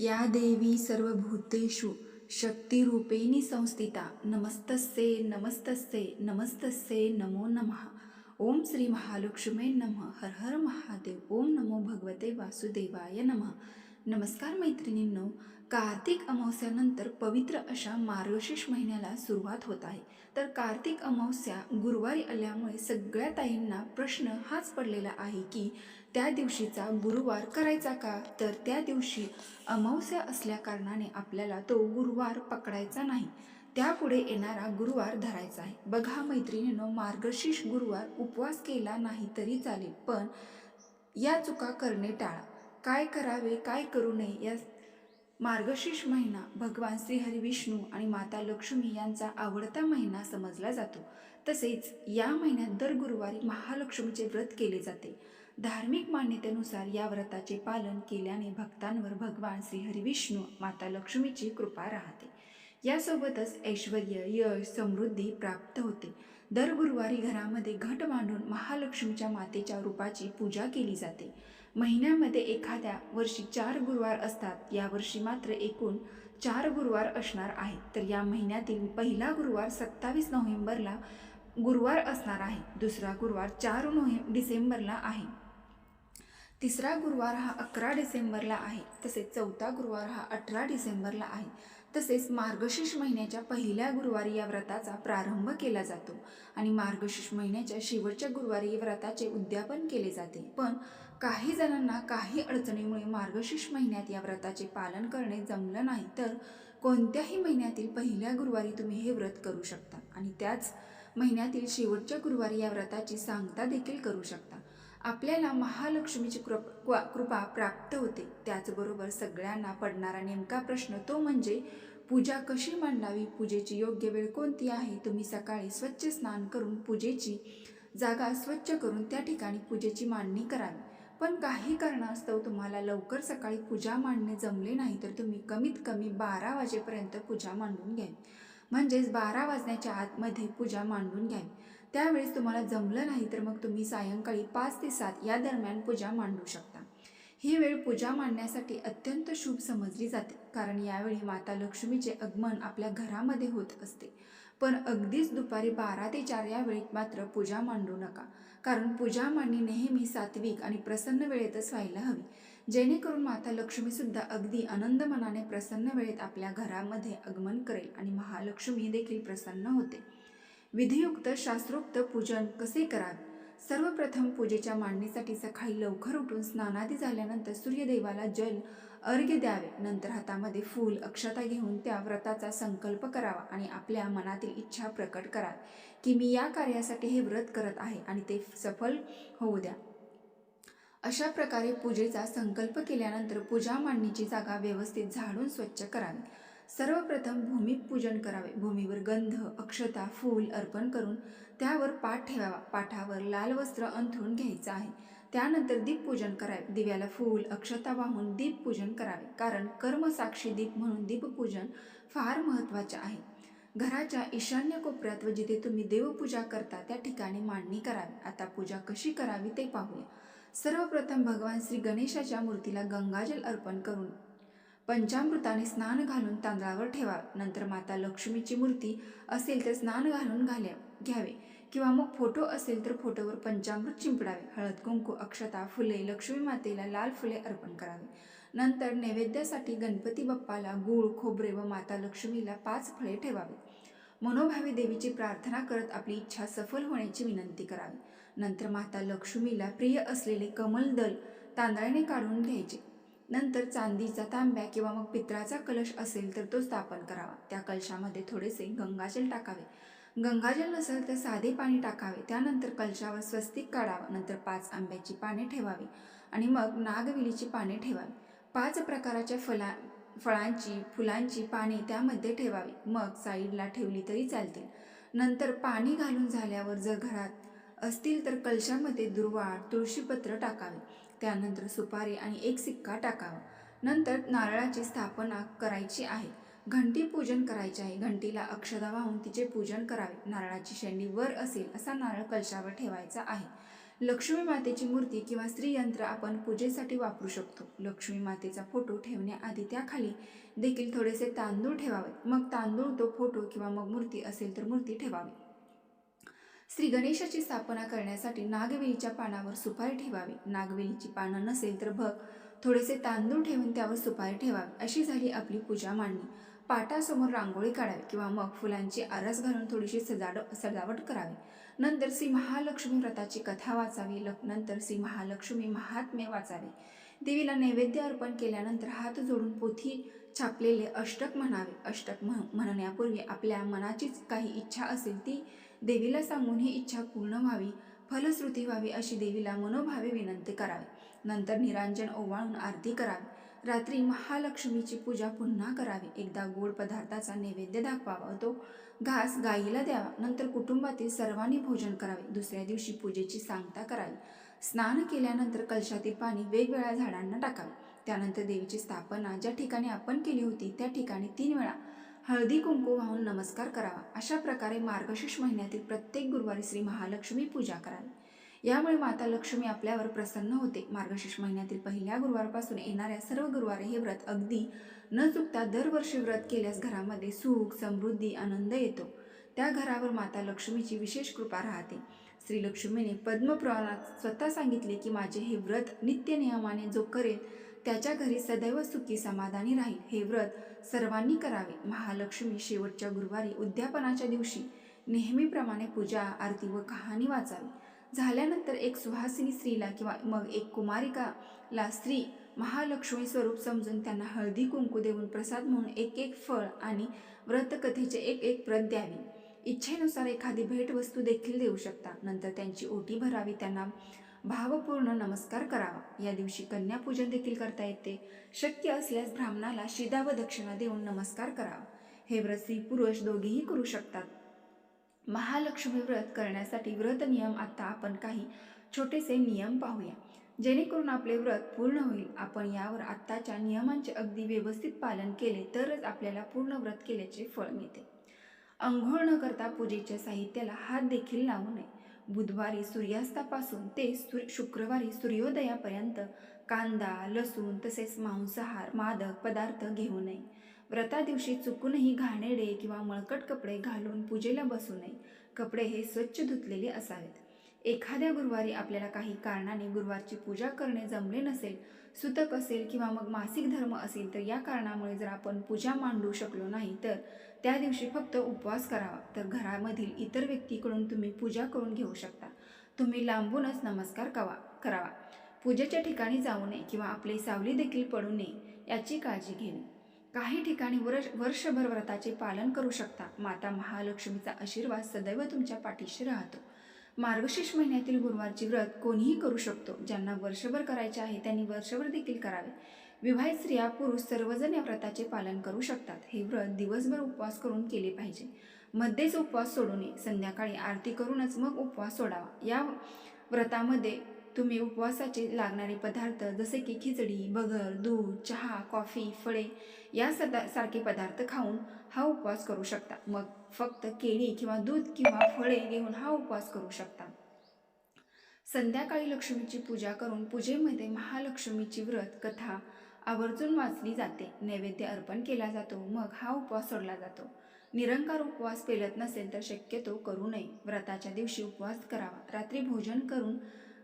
या देवी सर्वभूतेषु शक्तिरूपेणी संस्थिता। नमस्तस्ये नमस्तस्ये नमस्तस्ये नमो नमः। ओम श्री महालक्ष्मी नमः। हर हर महादेव। ओम नमो भगवते वासुदेवाय नमः। नमस्कार मैत्रिणींनो कार्तिक अमावस्यानंतर पवित्र अशा मार्गशीर्ष महिन्याला सुरुवात होत आहे. तर कार्तिक अमावस्या गुरुवारी आल्यामुळे सगळ्या ताईंना प्रश्न हाच पडलेला आहे की त्या दिवशीचा गुरुवार करायचा का? तर त्या दिवशी अमावस्या असल्या कारणाने आपल्याला तो गुरुवार पकडायचा नाही. त्यापुढे येणारा गुरुवार धरायचा आहे. बघा मैत्रिणीनं मार्गशीर्ष गुरुवार उपवास केला नाही तरी चालेल पण या चुका करणे टाळा. काय करावे काय करू नये या मार्गशीर्ष महिना भगवान श्री विष्णू आणि माता लक्ष्मी यांचा आवडता महिना समजला जातो. तसेच या महिन्यात दर गुरुवारी महालक्ष्मीचे व्रत केले जाते. धार्मिक मान्यतेनुसार या व्रताचे पालन केल्याने भक्तांवर भगवान श्री हरी विष्णू माता लक्ष्मीची कृपा राहते. यासोबतच ऐश्वर यश समृद्धी प्राप्त होते. दर गुरुवारी घरामध्ये घट मांडून महालक्ष्मीच्या मातेच्या रूपाची पूजा केली जाते. महिन्यामध्ये एखाद्या वर्षी चार गुरुवार असतात. यावर्षी मात्र एकूण चार गुरुवार असणार आहेत. तर या महिन्यातील पहिला गुरुवार सत्तावीस नोव्हेंबरला गुरुवार असणार आहे. दुसरा गुरुवार चार नोव्हे डिसेंबरला आहे. तिसरा गुरुवार हा अकरा डिसेंबरला आहे. तसेच चौथा गुरुवार हा अठरा डिसेंबरला आहे. तसेच मार्गशीर्ष महिन्याच्या पहिल्या गुरुवारी या व्रताचा प्रारंभ केला जातो आणि मार्गशीर्ष महिन्याच्या शेवटच्या गुरुवारी व्रताचे उद्यापन केले जाते. पण काही जणांना काही अडचणीमुळे मार्गशीर्ष महिन्यात या व्रताचे पालन करणे जमलं नाही तर कोणत्याही महिन्यातील पहिल्या गुरुवारी तुम्ही हे व्रत करू शकता आणि त्याच महिन्यातील शेवटच्या गुरुवारी या व्रताची सांगता देखील करू शकता. आपल्याला महालक्ष्मीची कृप क्वा- कृपा प्राप्त होते. त्याचबरोबर सगळ्यांना पडणारा नेमका प्रश्न तो म्हणजे पूजा कशी मांडावी? पूजेची योग्य वेळ कोणती आहे? तुम्ही सकाळी स्वच्छ स्नान करून पूजेची जागा स्वच्छ करून त्या ठिकाणी पूजेची मांडणी करावी. पण काही कारणास्तव हो तुम्हाला. लवकर सकाळी पूजा मांडणे जमले नाही तर तुम्ही कमीत कमी बारा वाजेपर्यंत पूजा मांडून घ्यावी म्हणजेच बारा वाजण्याच्या आतमध्ये पूजा मांडून घ्यावी त्यावेळेस तुम्हाला जमलं नाही तर मग तुम्ही सायंकाळी पाच ते सात या दरम्यान पूजा मांडू शकता. ही वेळ पूजा मांडण्यासाठी अत्यंत शुभ समजली जाते. कारण यावेळी माता लक्ष्मीचे आगमन आपल्या घरामध्ये होत असते. पण अगदीच दुपारी बारा ते चार या वेळेत मात्र पूजा मांडू नका. कारण पूजा मांडणी नेहमी सात्विक आणि प्रसन्न वेळेतच व्हायला हवी. जेणेकरून माता लक्ष्मीसुद्धा अगदी आनंद मनाने प्रसन्न वेळेत आपल्या घरामध्ये आगमन करेल आणि महालक्ष्मी देखील प्रसन्न होते. विधियुक्त शास्त्रोक्त पूजन कसे करावे? सर्वप्रथम पूजेच्या मांडणीसाठी सकाळी लवकर उठून स्नानादी झाल्यानंतर सूर्यदेवाला जल अर्घ्य द्यावे. नंतर हातामध्ये फूल अक्षता घेऊन त्या व्रताचा संकल्प करावा आणि आपल्या मनातील इच्छा प्रकट करा की मी या कार्यासाठी हे व्रत करत आहे आणि ते सफल होऊ द्या. अशा प्रकारे पूजेचा संकल्प केल्यानंतर पूजा मांडणीची जागा व्यवस्थित झाडून स्वच्छ करावी. सर्वप्रथम भूमिपूजन करावे. भूमीवर गंध अक्षता फूल अर्पण करून त्यावर पाठ ठेवावा. पाठावर लाल वस्त्र अंथरून घ्यायचं आहे. त्यानंतर दीपपूजन करावे. दिव्याला फूल अक्षता वाहून दीपपूजन करावे. कारण कर्मसाक्षी दीप म्हणून दीपपूजन फार महत्त्वाचे आहे. घराच्या ईशान्य कोपऱ्यात व जिथे तुम्ही देवपूजा करता त्या ठिकाणी मांडणी करावी. आता पूजा कशी करावी ते पाहूया. सर्वप्रथम भगवान श्री गणेशाच्या मूर्तीला गंगाजल अर्पण करून पंचामृताने स्नान घालून तांदळावर ठेवा नंतर माता लक्ष्मीची मूर्ती असेल तर स्नान घालून घाल्या घ्यावे. किंवा मग फोटो असेल तर फोटोवर पंचामृत चिंपडावे. हळद कुंकू अक्षता फुले लक्ष्मी मातेला लाल फुले अर्पण करावे. नंतर नैवेद्यासाठी गणपती बाप्पाला गूळ खोबरे व माता लक्ष्मीला पाच फळे ठेवावे. मनोभावी देवीची प्रार्थना करत आपली इच्छा सफल होण्याची विनंती करावी. नंतर माता लक्ष्मीला प्रिय असलेले कमल दल तांदळाने काढून घ्यायचे. नंतर चांदीचा तांब्या किंवा मग पित्राचा कलश असेल तर तो स्थापन करावा. त्या कलशामध्ये थोडेसे गंगाजल टाकावे. गंगाजल नसेल तर साधे पाणी टाकावे. त्यानंतर कलशावर स्वस्तिक काढावं. नंतर पाच आंब्याची पाने ठेवावी आणि मग नागविलीची पाने ठेवावी. पाच प्रकाराच्या फला फळांची फुलांची पाने त्यामध्ये ठेवावी. मग साईडला ठेवली तरी चालतील. नंतर पाणी घालून झाल्यावर जर घरात असतील तर कलशामध्ये दुर्वा तुळशीपत्र टाकावे. त्यानंतर सुपारी आणि एक सिक्का टाकावा. नंतर नारळाची स्थापना करायची आहे. घंटी पूजन करायचे आहे. घंटीला अक्षदा वाहून तिचे पूजन करावे. नारळाची शेंडी वर असेल असा नारळ कलशावर ठेवायचा आहे. लक्ष्मी मातेची मूर्ती किंवा स्त्रीयंत्र आपण पूजेसाठी वापरू शकतो. लक्ष्मी मातेचा फोटो ठेवण्याआधी त्याखाली देखील थोडेसे तांदूळ ठेवावे मग तांदूळ तो फोटो किंवा मग मूर्ती असेल तर मूर्ती ठेवावी. श्री गणेशाची स्थापना करण्यासाठी नागवेलीच्या पानावर सुपारी ठेवावी. नागवेलीची पानं नसेल तर भग थोडेसे तांदूळ ठेवून त्यावर सुपारी ठेवावी. अशी झाली आपली पूजा मांडणी. पाटासमोर रांगोळी काढावी किंवा मग फुलांची आरस घालून थोडीशी सजाड सजावट करावी. नंतर श्री महालक्ष्मी व्रताची कथा वाचावी. लक नंतर श्री महालक्ष्मी महात्म्य वाचावे. देवीला नैवेद्य अर्पण केल्यानंतर हात जोडून पोथी छापलेले अष्टक म्हणावे. अष्टक म्हण म्हणण्यापूर्वी आपल्या मनाचीच काही इच्छा असेल ती देवीला सांगून ही इच्छा पूर्ण व्हावी. फलश्रुती व्हावी अशी देवीला मनोभावे विनंती करावी. नंतर निरांजन ओवाळून आरती करावी. रात्री महालक्ष्मीची पूजा पुन्हा करावी. एकदा गोड पदार्थाचा नैवेद्य दाखवावा. तो घास गाईला द्यावा. नंतर कुटुंबातील सर्वांनी भोजन करावे. दुसऱ्या दिवशी पूजेची सांगता करावी. स्नान केल्यानंतर कलशातील पाणी वेगवेगळ्या झाडांना टाकावे. त्यानंतर देवीची स्थापना ज्या ठिकाणी आपण केली होती त्या ठिकाणी तीन वेळा हळदी कुंकू वाहून नमस्कार करावा. अशा प्रकारे मार्गशीर्ष महिन्यातील प्रत्येक गुरुवारी श्री महालक्ष्मी पूजा करावी. यामुळे माता लक्ष्मी आपल्यावर प्रसन्न होते. मार्गशीर्ष महिन्यातील पहिल्या गुरुवारपासून येणाऱ्या सर्व गुरुवारी हे व्रत अगदी न चुकता दरवर्षी व्रत केल्यास घरामध्ये सुख समृद्धी आनंद येतो. त्या घरावर माता लक्ष्मीची विशेष कृपा राहते. श्री लक्ष्मीने पद्मपुराणात स्वतः सांगितले की माझे हे व्रत नित्य नियमाने जो करेल त्याच्या घरी सदैव सुखी समाधानी राहील. हे व्रत सर्वांनी करावे. महालक्ष्मी शेवटच्या गुरुवारी उद्यापनाच्या दिवशी नेहमीप्रमाणे पूजा आरती व कहाणी वाचावी. झाल्यानंतर एक सुहासिनी स्त्रीला किंवा मग एक कुमारिकाला स्त्री महालक्ष्मी स्वरूप समजून त्यांना हळदी कुंकू देऊन प्रसाद म्हणून एक एक फळ आणि व्रतकथेचे एक एक प्रत द्यावी इच्छेनुसार एखादी भेटवस्तू देखील देऊ शकता. नंतर त्यांची ओटी भरावी त्यांना भावपूर्ण नमस्कार करावा. या दिवशी कन्यापूजन देखील करता येते. शक्य असल्यास ब्राह्मणाला शिदा व दक्षिणा देऊन नमस्कार करावा. हे व्रत स्त्री पुरुष दोघेही करू शकतात. महालक्ष्मी व्रत करण्यासाठी व्रत नियम आता आपण काही छोटेसे नियम पाहूया. जेणेकरून आपले व्रत पूर्ण होईल. आपण यावर आत्ताच्या नियमांचे अगदी व्यवस्थित पालन केले तरच आपल्याला पूर्ण व्रत केल्याचे फळ मिळते. अंघोळ न करता पूजेच्या साहित्याला हात देखील लावू नये. बुधवारी सूर्यास्तापासून ते सूर शुक्रवारी सूर्योदयापर्यंत कांदा लसूण तसेच मांसाहार मादक पदार्थ घेऊ नये. व्रता दिवशी चुकूनही घाणेडे किंवा मळकट कपडे घालून पूजेला बसू नये. कपडे हे स्वच्छ धुतलेले असावेत. एखाद्या गुरुवारी आपल्याला काही कारणाने गुरुवारची पूजा करणे जमले नसेल सुतक असेल किंवा मग मासिक धर्म असेल तर या कारणामुळे जर आपण पूजा मांडू शकलो नाही तर त्या दिवशी फक्त उपवास करावा. तर घरामधील इतर व्यक्तीकडून तुम्ही पूजा करून घेऊ शकता. तुम्ही लांबूनच नमस्कार कवा करावा. पूजेच्या ठिकाणी जाऊ नये किंवा आपली सावली देखील पडू नये याची काळजी घेणे. काही ठिकाणी वर्ष वर्षभर व्रताचे पालन करू शकता. माता महालक्ष्मीचा आशीर्वाद सदैव तुमच्या पाठीशी राहतो. मार्गशीर्ष महिन्यातील गुरुवारचे व्रत कोणीही करू शकतो. ज्यांना वर्षभर करायचे आहे त्यांनी वर्षभर देखील करावे. विवाहित स्त्रिया पुरुष सर्वजण या व्रताचे पालन करू शकतात. हे व्रत दिवसभर उपवास करून केले पाहिजे. मध्येच उपवास सोडू नये. संध्याकाळी आरती करूनच मग उपवास सोडावा. या व्रतामध्ये तुम्ही उपवासाचे लागणारे पदार्थ जसे की खिचडी बगर दूध चहा कॉफी फळे या सदा सारखे पदार्थ खाऊन हा उपवास करू शकता. मग फक्त केळी किंवा दूध किंवा फळे घेऊन हा उपवास करू शकता. संध्याकाळी लक्ष्मीची पूजा करून पूजेमध्ये महालक्ष्मीची व्रत कथा आवर्जून वाचली जाते. नैवेद्य अर्पण केला जातो मग हा उपवास सोडला जातो. निरंकार उपवास पेलत नसेल तर शक्यतो करू नये. व्रताच्या दिवशी उपवास करावा. रात्री भोजन करून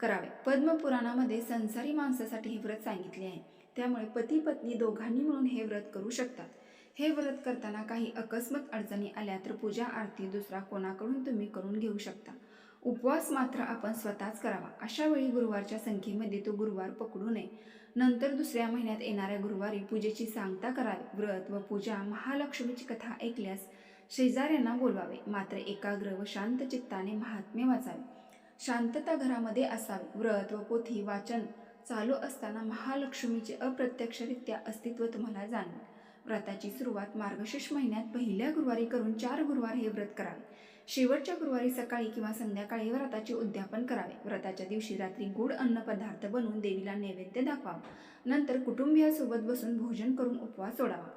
करावे. पद्मपुराणामध्ये संसारी माणसासाठी हे व्रत सांगितले आहे. त्यामुळे पती पत्नी दोघांनी मिळून हे व्रत करू शकतात. हे व्रत करताना काही अकस्मात अडचणी आल्या तर पूजा आरती दुसरा कोणाकडून तुम्ही करून घेऊ शकता. उपवास मात्र आपण स्वतःच करावा. अशा वेळी गुरुवारच्या संख्येमध्ये तो गुरुवार पकडू नये. नंतर दुसऱ्या महिन्यात येणाऱ्या गुरुवारी पूजेची सांगता करावी. व्रत व पूजा महालक्ष्मीची कथा ऐकल्यास शेजाऱ्यांना बोलवावे. मात्र एकाग्र व शांत चित्ताने महात्म्य वाचावे. शांतता घरामध्ये असावी. व्रत व पोथी वाचन चालू असताना महालक्ष्मीचे अप्रत्यक्षरित्या अस्तित्व तुम्हाला जाणवेल. व्रताची सुरुवात मार्गशीर्ष महिन्यात पहिल्या गुरुवारी करून चार गुरुवार हे व्रत करावे. शेवटच्या गुरुवारी सकाळी किंवा संध्याकाळी व्रताचे उद्यापन करावे. व्रताच्या दिवशी रात्री गोड अन्न पदार्थ बनवून देवीला नैवेद्य दाखवावा. नंतर कुटुंबियासोबत बसून भोजन करून उपवास सोडावा.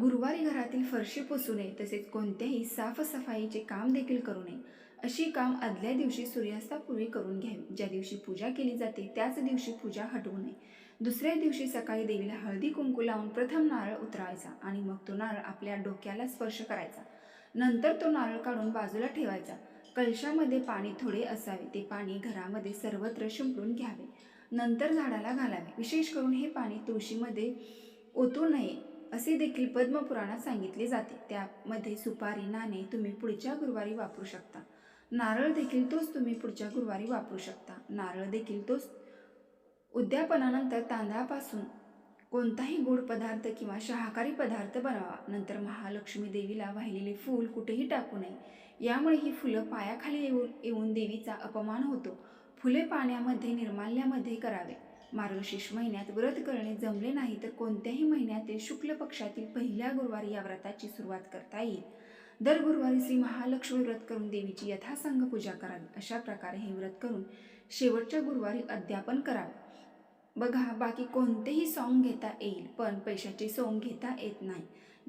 गुरुवारी घरातील फरशी पुसू नये तसेच कोणत्याही साफसफाईचे काम देखील करू नये. अशी काम आदल्या दिवशी सूर्यास्तापूर्वी करून घ्यावी. ज्या दिवशी पूजा केली जाते त्याच दिवशी पूजा हटवू नये. दुसऱ्या दिवशी सकाळी देवीला हळदी कुंकू लावून प्रथम नारळ उतरायचा आणि मग तो नारळ आपल्या डोक्याला स्पर्श करायचा. नंतर तो नारळ काढून बाजूला ठेवायचा. कलशामध्ये पाणी थोडे असावे ते पाणी घरामध्ये सर्वत्र शिंपडून घ्यावे. नंतर झाडाला घालावे. विशेष करून हे पाणी तुळशीमध्ये ओतू नये असे देखील पद्मपुराणात सांगितले जाते. त्यामध्ये सुपारी नाणे तुम्ही पुढच्या गुरुवारी वापरू शकता. नारळ देखील तोच तुम्ही पुढच्या गुरुवारी वापरू शकता. नारळ देखील तोच. उद्यापनानंतर तांदळापासून कोणताही गोड पदार्थ किंवा शाकाहारी पदार्थ बनवा. नंतर महालक्ष्मी देवीला वाहिलेले फूल कुठेही टाकू नये. यामुळे ही फुलं पायाखाली येऊन येऊन देवीचा अपमान होतो. फुले पाण्यामध्ये निर्माल्यामध्ये करावे. मार्गशीर्ष महिन्यात व्रत करणे जमले नाही तर कोणत्याही महिन्यातील शुक्ल पक्षातील पहिल्या गुरुवारी या व्रताची सुरुवात करता येईल. दर गुरुवारी श्री महालक्ष्मी व्रत करून देवीची यथासंग पूजा करावी अशा प्रकारे हे व्रत करून शेवटच्या गुरुवारी अध्यापन करावे. बघा बाकी कोणतेही सॉंग घेता येईल पण पैशाचे सॉंग घेता येत नाही.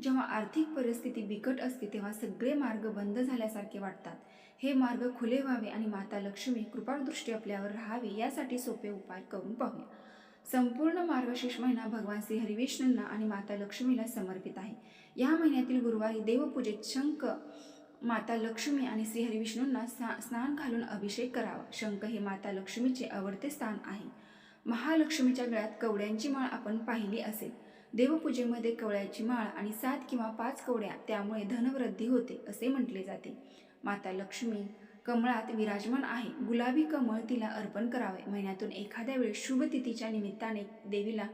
जेव्हा आर्थिक परिस्थिती बिकट असते तेव्हा सगळे मार्ग बंद झाल्यासारखे वाटतात. हे मार्ग खुले व्हावे आणि माता लक्ष्मी कृपादृष्टी आपल्यावर राहावी यासाठी सोपे उपाय करून पाहूया. संपूर्ण मार्गशीर्ष महिना भगवान श्री हरिविष्णूंना आणि माता लक्ष्मीला समर्पित आहे. या महिन्यातील गुरुवारी देवपूजेत शंख माता लक्ष्मी आणि श्रीहरी विष्णूंना स्ना स्नान घालून अभिषेक करावा. शंख हे माता लक्ष्मीचे आवडते स्थान आहे. महालक्ष्मीच्या गळ्यात कवड्यांची माळ आपण पाहिली असेल. देवपूजेमध्ये कवळ्याची माळ आणि सात किंवा पाच कवड्या त्यामुळे धनवृद्धी होते असे म्हटले जाते. माता लक्ष्मी कमळात विराजमान आहे. गुलाबी कमळ तिला अर्पण करावे. महिन्यातून एखाद्या वेळेस शुभ तिथीच्या निमित्ताने देवीला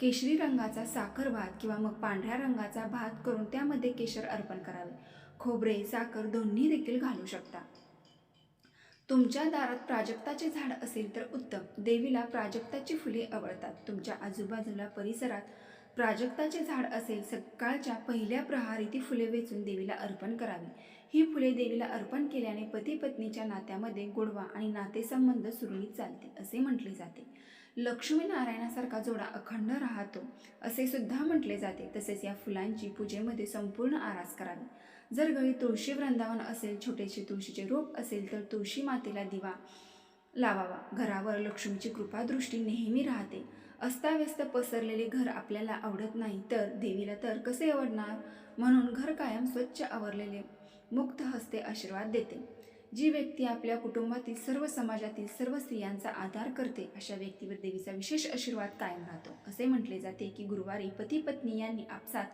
केशरी रंगाचा साखर भात किंवा मग पांढऱ्या रंगाचा भात करून त्यामध्ये केशर अर्पण करावे. खोबरे साखर दोन्ही देखील घालू शकता. तुमच्या दारात प्राजक्ताचे झाड असेल तर उत्तम. देवीला प्राजक्ताची फुले आवडतात. तुमच्या आजूबाजूला परिसरात प्राजक्ताचे झाड असेल सकाळच्या पहिल्या प्रहारी ती फुले वेचून देवीला अर्पण करावी. ही फुले देवीला अर्पण केल्याने पती पत्नीच्या नात्यामध्ये गोडवा आणि नातेसंबंध सुरळीत चालते असे म्हटले जाते. लक्ष्मीनारायणासारखा जोडा अखंड राहतो असे सुद्धा म्हटले जाते. तसेच या फुलांची पूजेमध्ये संपूर्ण आरास करावी. जर घरी तुळशी वृंदावन असेल छोटेसे तुळशीचे रोप असेल तर तुळशी मातेला दिवा लावावा. घरावर लक्ष्मीची कृपादृष्टी नेहमी राहते. अस्ताव्यस्त पसरलेले घर आपल्याला आवडत नाही तर देवीला तर कसे आवडणार? म्हणून घर कायम स्वच्छ आवरलेले मुक्त हस्ते आशीर्वाद देते. जी व्यक्ती आपल्या कुटुंबातील सर्व समाजातील सर्व स्त्रियांचा आधार करते अशा व्यक्तीवर देवीचा विशेष आशीर्वाद कायम राहतो. असे म्हटले जाते की गुरुवारी पती पत्नी यांनी आपसात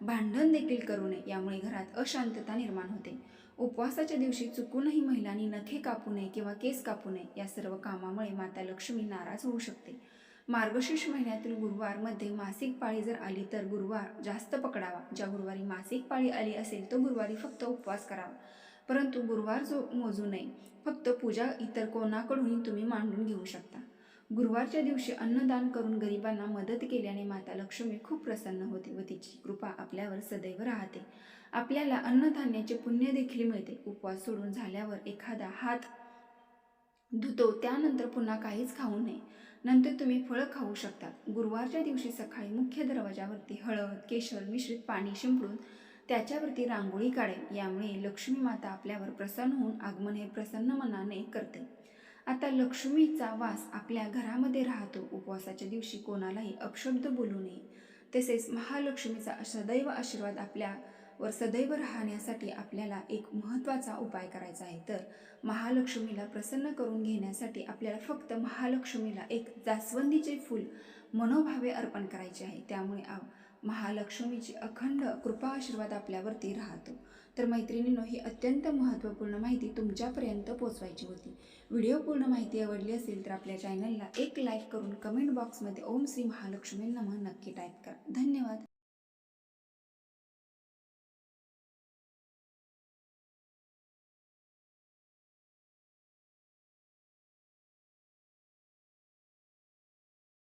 भांडण देखील करू नये यामुळे घरात अशांतता निर्माण होते. उपवासाच्या दिवशी चुकूनही महिलांनी नखे कापू नये किंवा केस कापू नये या सर्व कामामुळे माता लक्ष्मी नाराज होऊ शकते. मार्गशीर्ष महिन्यातील गुरुवारमध्ये मासिक पाळी जर आली तर गुरुवार जास्त पकडावा. ज्या गुरुवारी मासिक पाळी आली असेल तो गुरुवारी फक्त उपवास करावा. परंतु गुरुवार जो मोजू नये. फक्त पूजा इतर कोणाकडूनही तुम्ही मांडून घेऊ शकता. गुरुवारच्या दिवशी अन्नदान करून गरिबांना मदत केल्याने माता लक्ष्मी खूप प्रसन्न होते व तिची कृपा आपल्यावर सदैव राहते. आपल्याला अन्नधान्याचे पुण्य देखील मिळते. उपवास सोडून झाल्यावर एखादा हात धुतो त्यानंतर पुन्हा काहीच खाऊ नये. नंतर तुम्ही फळं खाऊ शकता. गुरुवारच्या दिवशी सकाळी मुख्य दरवाजावरती हळद केशर मिश्रित पाणी शिंपडून त्याच्यावरती रांगोळी काढेल. यामुळे लक्ष्मी माता आपल्यावर प्रसन्न होऊन आगमन हे प्रसन्न मनाने करते. आता लक्ष्मीचा वास आपल्या घरामध्ये राहतो. उपवासाच्या दिवशी कोणालाही अपशब्द बोलू नये. तसेच महालक्ष्मीचा सदैव आशीर्वाद आपल्यावर सदैव राहण्यासाठी आपल्याला एक महत्त्वाचा उपाय करायचा आहे. तर महालक्ष्मीला प्रसन्न करून घेण्यासाठी आपल्याला फक्त महालक्ष्मीला एक जास्वंदीचे फूल मनोभावे अर्पण करायचे आहे. त्यामुळे आ महालक्ष्मीची अखंड कृपा आशीर्वाद आपल्यावरती राहतो. तर मैत्रिणींनो ही अत्यंत महत्त्वपूर्ण माहिती तुमच्यापर्यंत पोचवायची होती. व्हिडिओ पूर्ण माहिती आवडली असेल तर आपल्या चॅनलला एक लाईक करून कमेंट बॉक्समध्ये ओम श्री महालक्ष्मी नमः नक्की टाईप करा. धन्यवाद.